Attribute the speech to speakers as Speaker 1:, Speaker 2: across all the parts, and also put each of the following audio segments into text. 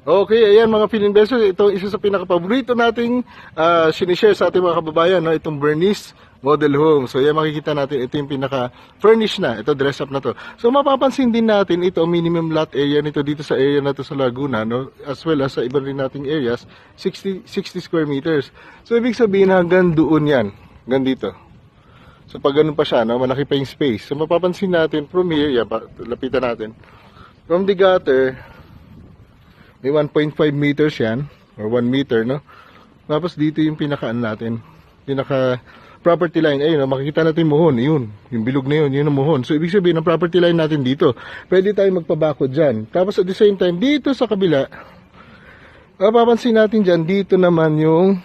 Speaker 1: Okay, ayan mga Phil investors, ito isa sa pinaka-paborito nating uh, sinishare sa ating mga kababayan, no? itong Bernice Model Home. So yan makikita natin, ito yung pinaka-furnish na, ito dress up na to. So mapapansin din natin, ito minimum lot area nito dito sa area na to sa Laguna, no? as well as sa iba rin nating areas, 60, 60 square meters. So ibig sabihin hanggang doon yan, hanggang dito. So pag ganun pa siya, no? malaki pa yung space. So mapapansin natin from here, pa- lapitan natin, from the gutter, may 1.5 meters yan, or 1 meter, no? Tapos dito yung pinakaan natin, pinaka property line, ayun, makikita natin yung muhon, yun, yung bilog na yun, yun ang muhon. So, ibig sabihin, ang property line natin dito, pwede tayo magpabakod dyan. Tapos, at the same time, dito sa kabila, mapapansin natin dyan, dito naman yung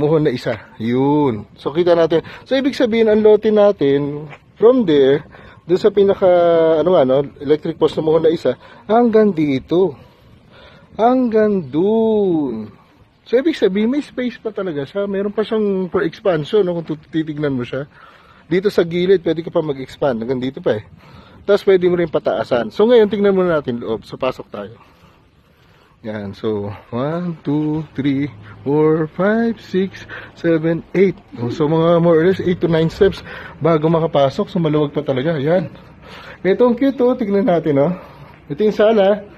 Speaker 1: muhon na isa. Yun. So, kita natin. So, ibig sabihin, ang lote natin, from there, doon sa pinaka, ano nga, no, electric post na muhon na isa, hanggang dito. Hanggang dun. So, ibig sabihin, may space pa talaga siya. Meron pa siyang for expansion, no, kung titignan mo siya. Dito sa gilid, pwede ka pa mag-expand. Hanggang dito pa eh. Tapos, pwede mo rin pataasan. So, ngayon, tingnan muna natin loob. So, pasok tayo. Yan. So, 1, 2, 3, 4, 5, 6, 7, 8. So, mga more or less 8 to 9 steps bago makapasok. So, maluwag pa talaga. Yan. Ito ang cute, oh. Tignan natin, oh. Ito yung sala.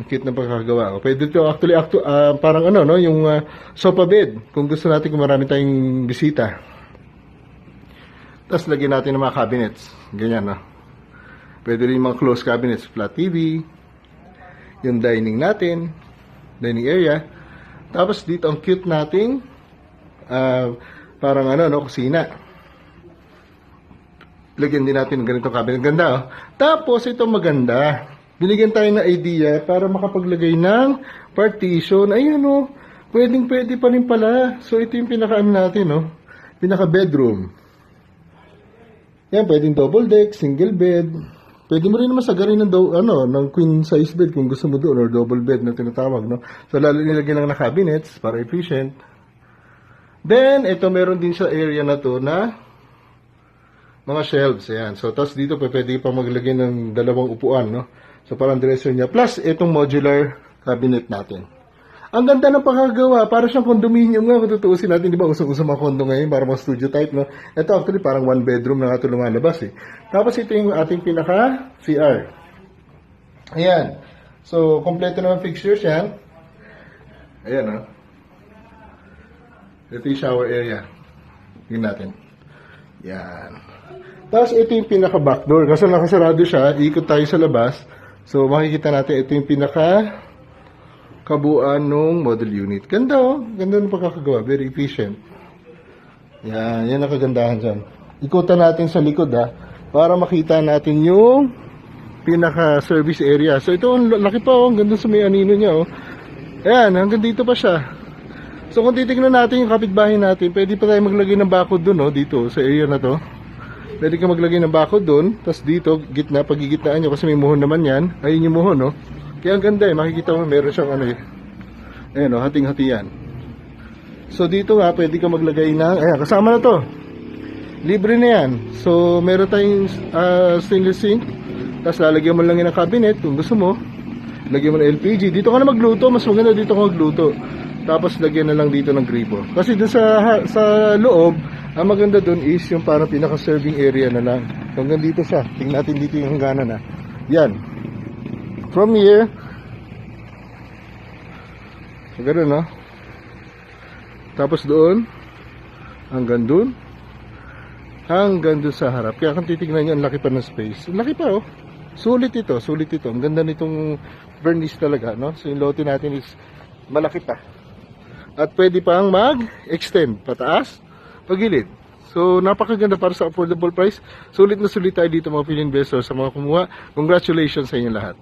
Speaker 1: Ang cute na pagkakagawa. Oh, Pwede ito actually, actu- ah, parang ano, no? Yung ah, sofa bed. Kung gusto natin kung marami tayong bisita. Tapos, lagyan natin ng mga cabinets. Ganyan, no? Pwede rin mga closed cabinets. Flat TV. Yung dining natin dining area. Tapos dito ang cute nating ah, parang ano no, kusina. Lagyan din natin ng ganitong cabinet. Ganda oh. Tapos ito maganda. Binigyan tayo ng idea para makapaglagay ng partition. Ayan oh. Pwedeng pwede pa rin pala. So ito yung pinaka ano natin no. Pinaka bedroom. Yan, pwedeng double deck, single bed. Pwede mo rin naman sagarin ng, do, ano, ng queen size bed kung gusto mo doon or double bed na tinatawag, no? So, lalo nilagyan lang na cabinets para efficient. Then, ito meron din sa area na to na mga shelves, ayan. So, tapos dito pwede pa maglagay ng dalawang upuan, no? So, parang dresser niya. Plus, itong modular cabinet natin. Ang ganda ng pagkagawa, para siyang condominium nga kung tutuusin natin, di ba? Usong-usong mga condo ngayon, para mga studio type, no? Ito actually parang one bedroom na nga ito lumalabas, eh. Tapos ito yung ating pinaka CR. Ayan. So, kompleto naman fixtures yan. Ayan, no? Ito yung shower area. Tingnan natin. Yan. Tapos ito yung pinaka backdoor. Kasi nakasarado siya, ikot tayo sa labas. So, makikita natin ito yung pinaka kabuuan ng model unit. Ganda oh. Ganda ng pagkakagawa. Very efficient. Yan. Yan ang kagandahan dyan. Ikutan natin sa likod ha. Para makita natin yung pinaka-service area. So ito, ang laki pa oh. Ang ganda sa may anino niya oh. Ayan, hanggang dito pa siya. So kung titignan natin yung kapitbahay natin, pwede pa tayo maglagay ng bakod dun oh, dito sa area na to. Pwede ka maglagay ng bakod dun, tapos dito, gitna, pagigitnaan nyo, kasi may muhon naman yan. Ayun yung muhon, no? Kaya ang ganda eh, makikita mo meron siyang ano eh. Ayan o, hating-hati yan. So dito nga, pwede ka maglagay ng, ayan, kasama na to. Libre na yan. So meron tayong ah, stainless sink, tapos lalagyan mo lang yan ng cabinet kung gusto mo. Lagyan mo ng LPG. Dito ka na magluto, mas maganda dito ka magluto. Tapos lagyan na lang dito ng gripo. Kasi dun sa, sa loob, ang maganda dun is yung parang pinaka-serving area na lang. Hanggang dito siya. Tingnan natin dito yung hangganan na. Yan. From here, so, ganun, no? Tapos doon, hanggang doon, hanggang doon sa harap. Kaya kung titignan nyo, ang laki pa ng space. Ang laki pa, oh. Sulit ito, sulit ito. Ang ganda nitong vernice talaga, no? So, yung lote natin is malaki pa. At pwede pang mag-extend pataas, pagilid. So, napakaganda para sa affordable price. Sulit na sulit tayo dito mga Philippine investors sa mga kumuha. Congratulations sa inyo lahat.